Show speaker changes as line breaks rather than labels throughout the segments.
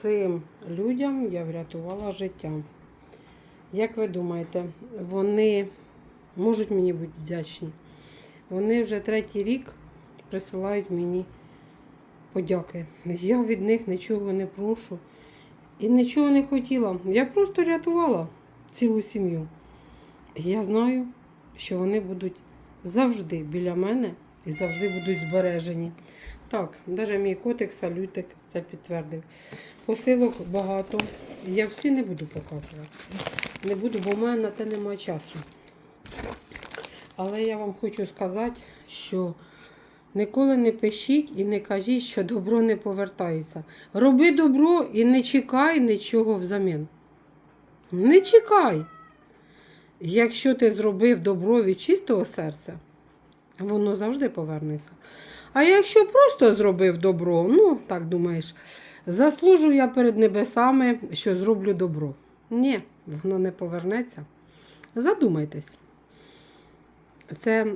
Цим людям я врятувала життя. Як ви думаєте, вони можуть мені бути вдячні? Вони вже третій рік присилають мені подяки. Я від них нічого не прошу і нічого не хотіла. Я просто рятувала цілу сім'ю. Я знаю, що вони будуть завжди біля мене і завжди будуть збережені. Так, навіть мій котик, салютик це підтвердив. Посилок багато. Я всі не буду показувати. Не буду, бо в мене на те немає часу. Але я вам хочу сказати, що ніколи не пишіть і не кажіть, що добро не повертається. Роби добро і не чекай нічого взамін. Не чекай. Якщо ти зробив добро від чистого серця, воно завжди повернеться. А якщо просто зробив добро, ну, так думаєш, заслужу я перед небесами, що зроблю добро. Ні, воно не повернеться. Задумайтесь. Це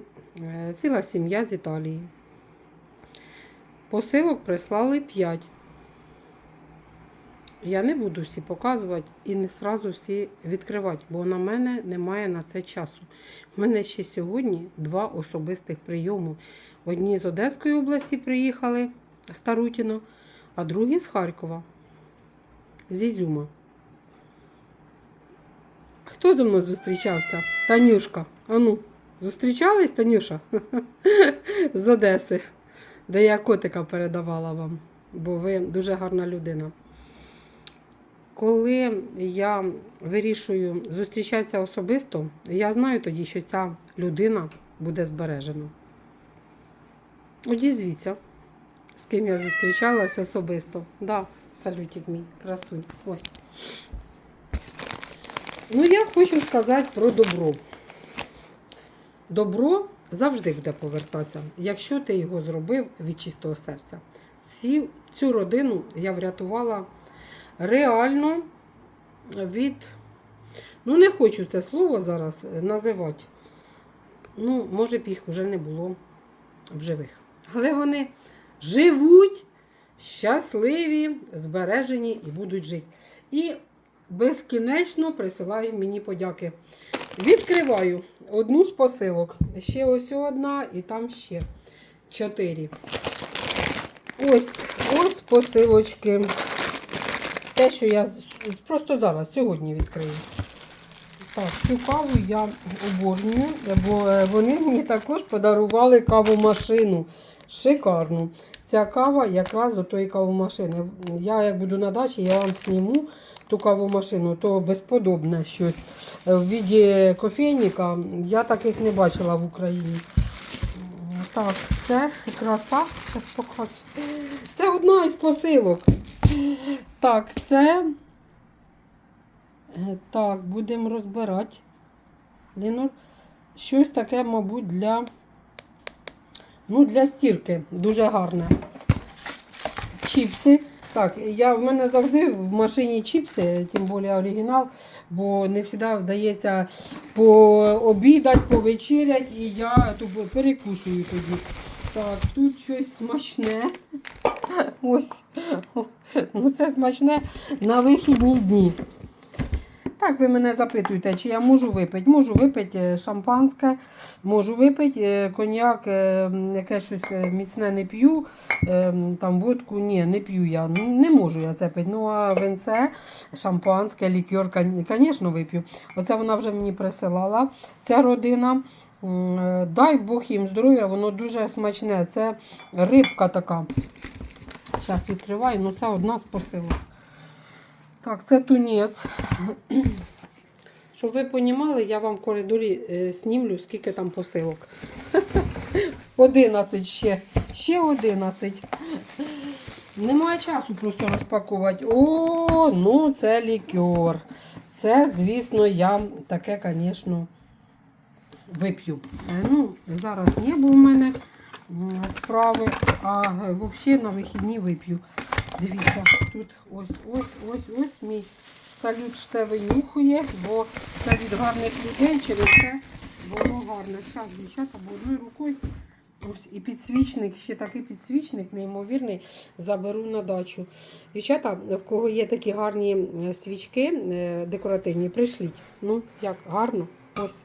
е, ціла сім'я з Італії. Посилок прислали 5. Я не буду всі показувати і не сразу всі відкривати, бо на мене немає на це часу. У мене ще сьогодні два особистих прийому. Одні з Одеської області приїхали з Тарутіно, а другі з Харкова, з Ізюма. Хто зі мною зустрічався? Танюшка. Ану, зустрічались, Танюша? З Одеси, де я котика передавала вам, бо ви дуже гарна людина. Коли я вирішую зустрічатися особисто, я знаю тоді, що ця людина буде збережена. Одізвіться, з ким я зустрічалась особисто. Да, салютик мій, красунь. Ось. Ну, я хочу сказати про добро. Добро завжди буде повертатися, якщо ти його зробив від чистого серця. Ці, цю родину я врятувала реально від. Ну, не хочу це слово зараз називати. Ну, може б їх вже не було в живих. Але вони живуть, щасливі, збережені і будуть жити. І безкінечно присилаю мені подяки. Відкриваю одну з посилок. Ще ось одна, і там ще чотири. Ось ось посилочки. Те, що я просто зараз, сьогодні відкрию. Так, цю каву я обожнюю, бо е, вони мені також подарували кавомашину. Шикарну. Ця кава якраз до тої кавомашини. Я як буду на дачі, я вам сніму ту кавомашину, то безподобне щось. Е, В віді кофейника я таких не бачила в Україні. Так, це краса. Зараз покажу. Це одна із посилок. Так, це. Е, Так, будемо розбирати. Лінор. Щось таке, мабуть, для. Ну, для стірки. Дуже гарне. Чіпси. Так, я, в мене завжди в машині чіпси, тим більше оригінал, бо не завжди вдається пообідати, повечеряти, і я перекушую тоді. Так, тут щось смачне. Ось. Ну, це смачне на вихідні дні. Так, ви мене запитуєте, чи я можу випити. Можу випити е, шампанське, можу випити е, коньяк, е, яке щось міцне не п'ю. Там водку ні, не п'ю я. Ну, не можу я це пити. Ну, а винце, шампанське, лікер, звісно, вип'ю. Оце вона вже мені присилала. Ця родина. Дай Бог їм здоров'я, воно дуже смачне. Це рибка така. Зараз відкриваю, ну це одна з посилок. Так, це тунець. Щоб ви розуміли, я вам в коридорі е, снімлю, скільки там посилок. 11 ще. Ще 11. Немає часу просто розпакувати. О, ну це лікер. Це, звісно, я таке, звісно, вип'ю. Е, Ну, зараз не було в мене справи, а е, взагалі на вихідні вип'ю. Дивіться, тут ось ось ось ось мій салют все винюхує, бо це від гарних людей через це воно гарне. Зараз, дівчата, бо одною рукою Ось і підсвічник, ще такий підсвічник, неймовірний, заберу на дачу. Дівчата, в кого є такі гарні е, свічки е, декоративні, пришліть. Ну, як гарно. Ось.